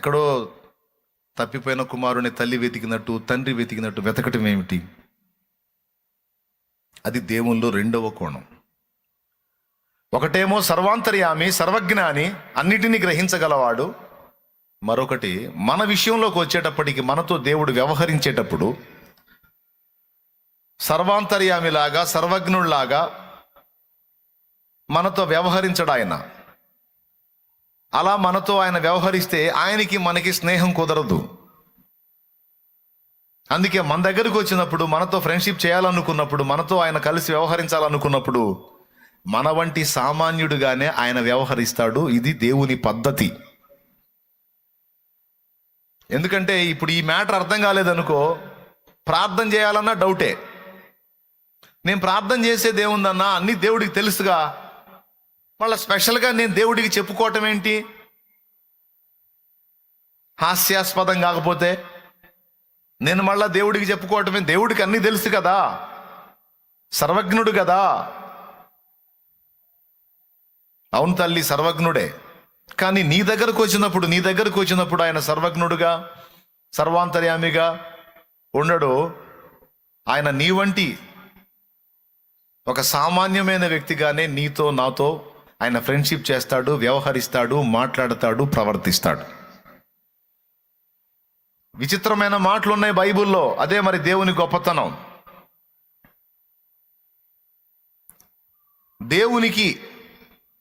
ఎక్కడో తప్పిపోయిన కుమారుని తల్లి వెతికినట్టు తండ్రి వెతికినట్టు వెతకటం ఏమిటి? అది దేవుల్లో రెండవ కోణం. ఒకటేమో సర్వాంతర్యామి సర్వజ్ఞాని అన్నిటినీ గ్రహించగలవాడు. మరొకటి మన విషయంలోకి వచ్చేటప్పటికి మనతో దేవుడు వ్యవహరించేటప్పుడు సర్వాంతర్యామిలాగా సర్వజ్ఞుల్లాగా మనతో వ్యవహరించడాయన. అలా మనతో ఆయన వ్యవహరిస్తే ఆయనకి మనకి స్నేహం కుదరదు. అందుకే మన దగ్గరకు వచ్చినప్పుడు మనతో ఫ్రెండ్షిప్ చేయాలనుకున్నప్పుడు మనతో ఆయన కలిసి వ్యవహరించాలనుకున్నప్పుడు మన వంటి సామాన్యుడుగానే ఆయన వ్యవహరిస్తాడు. ఇది దేవుని పద్ధతి. ఎందుకంటే ఇప్పుడు ఈ మ్యాటర్ అర్థం కాలేదనుకో ప్రార్థన చేయాలన్నా డౌటే. నేను ప్రార్థన చేసే ఏముందన్నా అన్ని దేవుడికి తెలుసుగా మళ్ళీ స్పెషల్గా నేను దేవుడికి చెప్పుకోవటం ఏంటి? హాస్యాస్పదం కాకపోతే నేను మళ్ళా దేవుడికి చెప్పుకోవటమే దేవుడికి అన్నీ తెలుసు కదా. సర్వజ్ఞుడు కదా. అవును తల్లి సర్వజ్ఞుడే. కానీ నీ దగ్గరకు వచ్చినప్పుడు నీ దగ్గరకు వచ్చినప్పుడు ఆయన సర్వజ్ఞుడుగా సర్వాంతర్యామిగా ఉండడు. ఆయన నీ వంటి ఒక సామాన్యమైన వ్యక్తిగానే నీతో నాతో ఆయన ఫ్రెండ్షిప్ చేస్తాడు వ్యవహరిస్తాడు మాట్లాడతాడు ప్రవర్తిస్తాడు. విచిత్రమైన మాటలు ఉన్నాయి బైబిల్లో. అదే మరి దేవుని గొప్పతనం. దేవునికి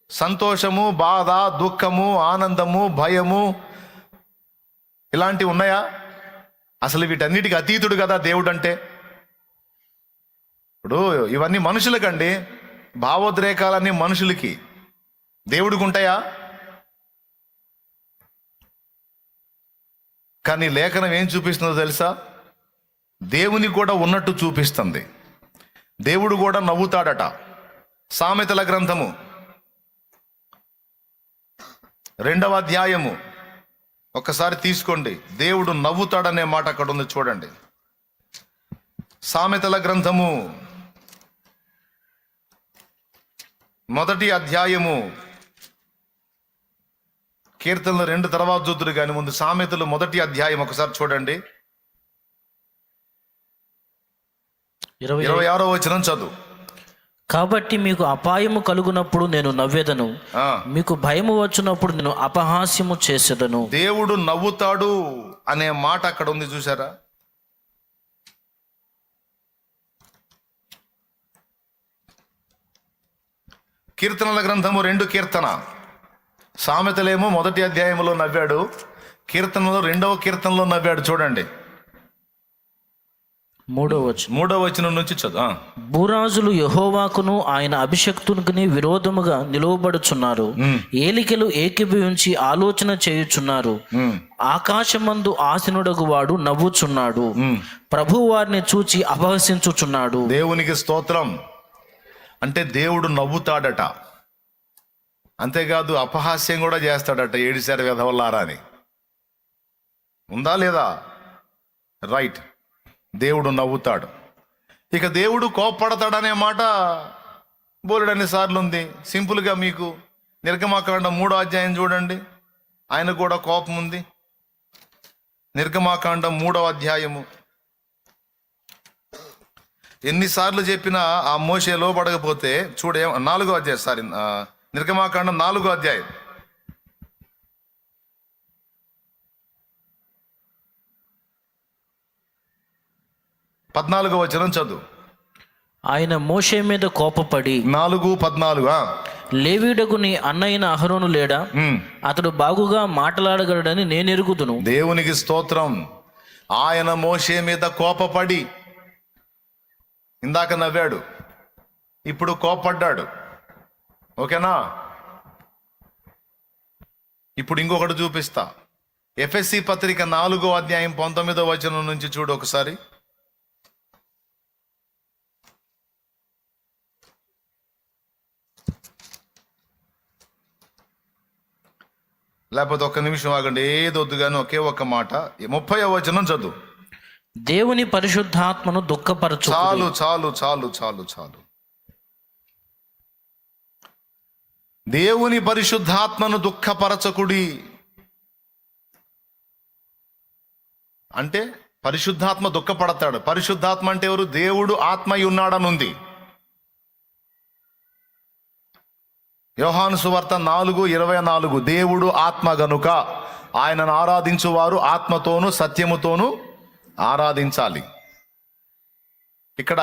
సంతోషము బాధ దుఃఖము ఆనందము భయము ఇలాంటివి ఉన్నాయా? అసలు వీటన్నిటికి అతీతుడు కదా దేవుడు అంటే ఇప్పుడు ఇవన్నీ మనుషులకండి. భావోద్రేకాలన్నీ మనుషులకి. దేవుడికి ఉంటాయా కానీ లేఖనం ఏం చూపిస్తుందో తెలుసా? దేవుని కూడా ఉన్నట్టు చూపిస్తుంది. దేవుడు కూడా నవ్వుతాడట. సామెతల గ్రంథము. రెండవ అధ్యాయము. ఒక్కసారి తీసుకోండి. దేవుడు నవ్వుతాడనే మాట అక్కడ ఉంది చూడండి. సామెతల గ్రంథము. మొదటి అధ్యాయము. కీర్తనలు రెండు తర్వాత చూద్దురు కానీ ముందు సామెతలు మొదటి అధ్యాయం ఒకసారి చూడండి. ఇరవై ఇరవై ఆరో వచనం చదువు. కాబట్టి మీకు అపాయము కలుగునప్పుడు నేను నవ్వెదను. మీకు భయము వచ్చినప్పుడు నేను అపహాస్యము చేసేదను. దేవుడు నవ్వుతాడు అనే మాట అక్కడ ఉంది చూసారా కీర్తనల గ్రంథము రెండు కీర్తన. సామెతలేమో మొదటి అధ్యాయంలో నవ్వాడు కీర్తనలో రెండవ కీర్తనలో నవ్వాడు చూడండి. మూడో వచనం. మూడవ వచనం నుంచి చదువు. భూరాజులు యహోవాకును ఆయన అభిషక్తునికి విరోధముగా నిలువబడుచున్నారు. ఏలికలు ఏకీభవించి ఆలోచన చేయుచున్నారు. ఆకాశమందు ఆసనుడగు వాడు నవ్వుచున్నాడు. ప్రభు వారిని చూచి అపహసించుచున్నాడు. దేవునికి స్తోత్రం. అంటే దేవుడు నవ్వుతాడట. అంతేకాదు అపహాస్యం కూడా చేస్తాడట ఏడిసారి వెధవల్లారా అని ఉందా లేదా? రైట్. దేవుడు నవ్వుతాడు. ఇక దేవుడు కోప్పడతాడనే మాట బోలెడు సార్లు ఉంది సింపుల్గా మీకు నిర్గమాకాండ మూడో అధ్యాయం చూడండి. ఆయన కూడా కోపం ఉంది నిర్గమాకాండం మూడో అధ్యాయము. ఎన్నిసార్లు చెప్పినా ఆ మోసే లోపడకపోతే చూడే నాలుగో అధ్యాయం సారీ నిర్గమాకాండం నాలుగో అధ్యాయం. పద్నాలుగో వచనం చదువు. ఆయన మోషే మీద కోపపడి నాలుగు పద్నాలుగు. లేవీడకు నీ అన్నయ్యన అహరోను లేడా. అతడు బాగుగా మాట్లాడగలడని నేను ఎరుగుదును దేవునికి స్తోత్రం. ఆయన మోషే మీద కోపపడి. ఇందాక నవ్వాడు. ఇప్పుడు కోపడ్డాడు. ఓకేనా? ఇప్పుడు ఇంకొకటి చూపిస్తా. ఎఫ్ఎస్సి పత్రిక నాలుగో అధ్యాయం పంతొమ్మిదో వచనం నుంచి చూడు ఒకసారి. లేకపోతే ఒక్క నిమిషం ఆగండి ఏదొద్దు కానీ ఒకే ఒక్క మాట. ముప్పై వచనం చదువు. దేవుని పరిశుద్ధాత్మను దుఃఖపరచు. చాలు చాలు చాలు చాలు చాలు. దేవుని పరిశుద్ధాత్మను దుఃఖపరచకుడి. అంటే పరిశుద్ధాత్మ దుఃఖపడతాడు. పరిశుద్ధాత్మ అంటే ఎవరు? దేవుడు ఆత్మయి ఉన్నాడనుంది. యోహాను సువార్త నాలుగు ఇరవై నాలుగు. దేవుడు ఆత్మ గనుక ఆయనను ఆరాధించువారు ఆత్మతోనూ సత్యముతోనూ ఆరాధించాలి. ఇక్కడ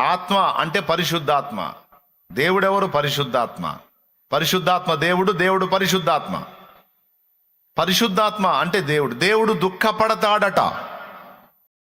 ఆత్మ అంటే పరిశుద్ధాత్మ. దేవుడెవరు? పరిశుద్ధాత్మ. పరిశుద్ధాత్మ దేవుడు దేవుడు పరిశుద్ధాత్మ. పరిశుద్ధాత్మ అంటే దేవుడు. దేవుడు దుఃఖపడతాడట.